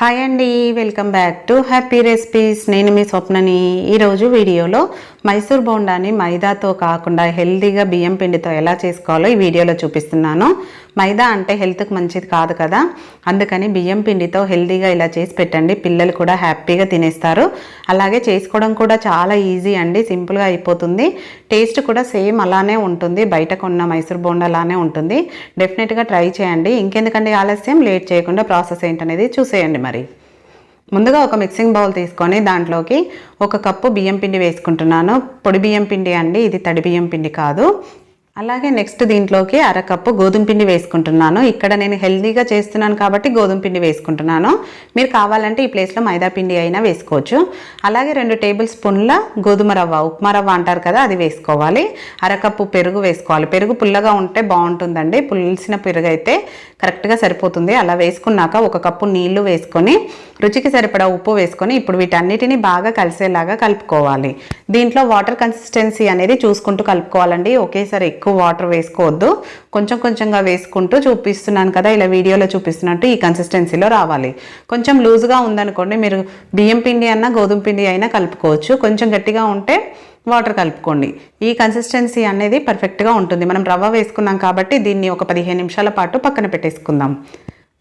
Hi అండి welcome back to happy recipes నేను మీ స్వప్నని. ఈరోజు వీడియోలో మైసూర్ బోండాని మైదాతో కాకుండా హెల్తీగా బియ్యం పిండితో ఎలా చేసుకోవాలో ఈ వీడియోలో చూపిస్తున్నాను. మైదా అంటే హెల్త్కి మంచిది కాదు కదా. అందుకని బియ్యం పిండితో హెల్తీగా ఇలా చేసి పెట్టండి. పిల్లలు కూడా హ్యాపీగా తినేస్తారు. అలాగే చేసుకోవడం కూడా చాలా ఈజీ అండి. సింపుల్గా అయిపోతుంది. టేస్ట్ కూడా సేమ్ అలానే ఉంటుంది. బయట కొన్న మైసూర్ బోండా అలానే ఉంటుంది. డెఫినెట్గా ట్రై చేయండి. ఇంకెందుకండి ఆలస్యం? లేట్ చేయకుండా ప్రాసెస్ ఏంటనేది చూసేయండి మరి. ముందుగా ఒక మిక్సింగ్ బౌల్ తీసుకొని దాంట్లోకి ఒక కప్పు బియ్యం పిండి వేసుకుంటున్నాను. పొడి బియ్యం పిండి అండి. ఇది తడి బియ్యం పిండి కాదు. అలాగే నెక్స్ట్ దీంట్లోకి అరకప్పు గోధుమ పిండి వేసుకుంటున్నాను. ఇక్కడ నేను హెల్దీగా చేస్తున్నాను కాబట్టి గోధుమ పిండి వేసుకుంటున్నాను. మీరు కావాలంటే ఈ ప్లేస్లో మైదా పిండి అయినా వేసుకోవచ్చు. అలాగే రెండు టేబుల్ స్పూన్ల గోధుమ రవ్వ ఉప్మా రవ్వ అంటారు కదా అది వేసుకోవాలి. అరకప్పు పెరుగు వేసుకోవాలి. పెరుగు పుల్లగా ఉంటే బాగుంటుందండి. పులిసిన పెరుగు అయితే కరెక్ట్గా సరిపోతుంది. అలా వేసుకున్నాక ఒక కప్పు నీళ్ళు వేసుకొని రుచికి సరిపడా ఉప్పు వేసుకొని ఇప్పుడు వీటన్నిటిని బాగా కలిసేలాగా కలుపుకోవాలి. దీంట్లో వాటర్ కన్సిస్టెన్సీ అనేది చూసుకుంటూ కలుపుకోవాలండి. ఒకేసారి ఎక్కువ వాటర్ వేసుకోవద్దు. కొంచెం కొంచెంగా వేసుకుంటూ చూపిస్తున్నాను కదా ఇలా వీడియోలో చూపిస్తున్నట్టు ఈ కన్సిస్టెన్సీలో రావాలి. కొంచెం లూజ్గా ఉందనుకోండి మీరు బియ్యం పిండి అన్నా గోధుమ పిండి అయినా కలుపుకోవచ్చు. కొంచెం గట్టిగా ఉంటే వాటర్ కలుపుకోండి. ఈ కన్సిస్టెన్సీ అనేది పర్ఫెక్ట్గా ఉంటుంది. మనం రవ్వ వేసుకున్నాం కాబట్టి దీన్ని ఒక పదిహేను నిమిషాల పాటు పక్కన పెట్టేసుకుందాం.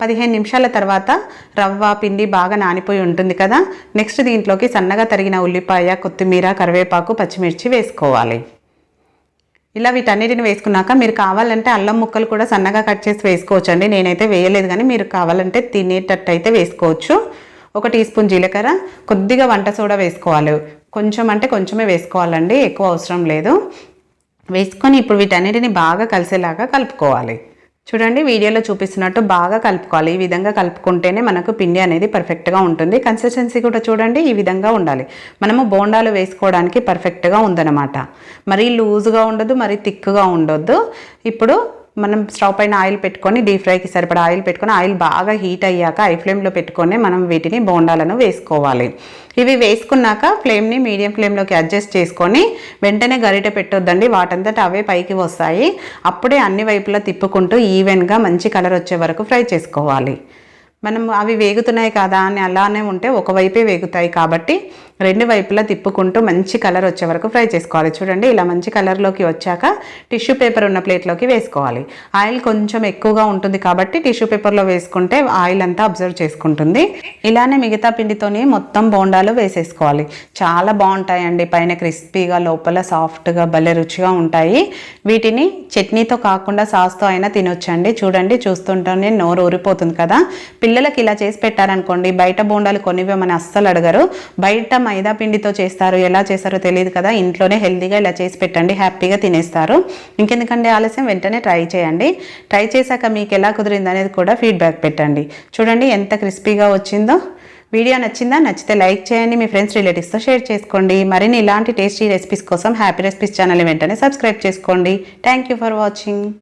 పదిహేను నిమిషాల తర్వాత రవ్వ పిండి బాగా నానిపోయి ఉంటుంది కదా నెక్స్ట్ దీంట్లోకి సన్నగా తరిగిన ఉల్లిపాయ కొత్తిమీర కరివేపాకు పచ్చిమిర్చి వేసుకోవాలి. ఇలా వీటన్నిటిని వేసుకున్నాక మీరు కావాలంటే అల్లం ముక్కలు కూడా సన్నగా కట్ చేసి వేసుకోవచ్చు అండి నేనైతే వేయలేదు కానీ మీరు కావాలంటే తినేటట్టు అయితే వేసుకోవచ్చు. ఒక టీ స్పూన్ జీలకర్ర కొద్దిగా వంట సోడా వేసుకోవాలి. కొంచెం అంటే కొంచెమే వేసుకోవాలండి ఎక్కువ అవసరం లేదు. వేసుకొని ఇప్పుడు వీటన్నిటిని బాగా కలిసేలాగా కలుపుకోవాలి. చూడండి వీడియోలో చూపిస్తున్నట్టు బాగా కలుపుకోవాలి. ఈ విధంగా కలుపుకుంటేనే మనకు పిండి అనేది పర్ఫెక్ట్గా ఉంటుంది. కన్సిస్టెన్సీ కూడా చూడండి ఈ విధంగా ఉండాలి. మనము బోండాలు వేసుకోవడానికి పర్ఫెక్ట్గా ఉందన్నమాట. మరీ లూజ్గా ఉండదు మరీ థిక్గా ఉండొద్దు. ఇప్పుడు మనం స్టవ్ పైన ఆయిల్ పెట్టుకొని డీప్ ఫ్రైకి సరిపడా ఆయిల్ పెట్టుకొని ఆయిల్ బాగా హీట్ అయ్యాక ఐ ఫ్లేమ్లో పెట్టుకొని మనం వీటిని బోండాలను వేసుకోవాలి. ఇవి వేసుకున్నాక ఫ్లేమ్ని మీడియం ఫ్లేమ్లోకి అడ్జస్ట్ చేసుకొని వెంటనే గరిటె పెట్టొద్దండి. వాటంతట అవే పైకి వస్తాయి. అప్పుడే అన్ని వైపులా తిప్పుకుంటూ ఈవెన్గా మంచి కలర్ వచ్చే వరకు ఫ్రై చేసుకోవాలి. మనం అవి వేగుతున్నాయి కదా అని అలానే ఉంటే ఒకవైపే వేగుతాయి కాబట్టి రెండు వైపులా తిప్పుకుంటూ మంచి కలర్ వచ్చే వరకు ఫ్రై చేసుకోవాలి. చూడండి ఇలా మంచి కలర్లోకి వచ్చాక టిష్యూ పేపర్ ఉన్న ప్లేట్లోకి వేసుకోవాలి. ఆయిల్ కొంచెం ఎక్కువగా ఉంటుంది కాబట్టి టిష్యూ పేపర్లో వేసుకుంటే ఆయిల్ అంతా అబ్జర్వ్ చేసుకుంటుంది. ఇలానే మిగతా పిండితోని మొత్తం బోండాలు వేసేసుకోవాలి. చాలా బాగుంటాయండి. పైన క్రిస్పీగా లోపల సాఫ్ట్గా భలే రుచిగా ఉంటాయి. వీటిని చట్నీతో కాకుండా సాస్తో అయినా తినొచ్చండి. చూడండి చూస్తుంటేనే నోరు ఊరిపోతుంది కదా. పిల్లలకి ఇలా చేసి పెట్టారనుకోండి బయట బోండాలు కొనివ్వమని అస్సలు అడగరు. బయట మైదా పిండితో చేస్తారు ఎలా చేస్తారో తెలియదు కదా. ఇంట్లోనే హెల్తీగా ఇలా చేసి పెట్టండి హ్యాపీగా తినేస్తారు. ఇంకెందుకంటే ఆలస్యం వెంటనే ట్రై చేయండి. ట్రై చేశాక మీకు ఎలా కుదిరింది అనేది కూడా ఫీడ్బ్యాక్ పెట్టండి. చూడండి ఎంత క్రిస్పీగా వచ్చిందో. వీడియో నచ్చిందా? నచ్చితే లైక్ చేయండి మీ ఫ్రెండ్స్ రిలేటివ్స్తో షేర్ చేసుకోండి. మరిన్ని ఇలాంటి టేస్టీ రెసిపీస్ కోసం హ్యాపీ రెసిపీస్ ఛానల్ వెంటనే సబ్స్క్రైబ్ చేసుకోండి. Thank you for watching.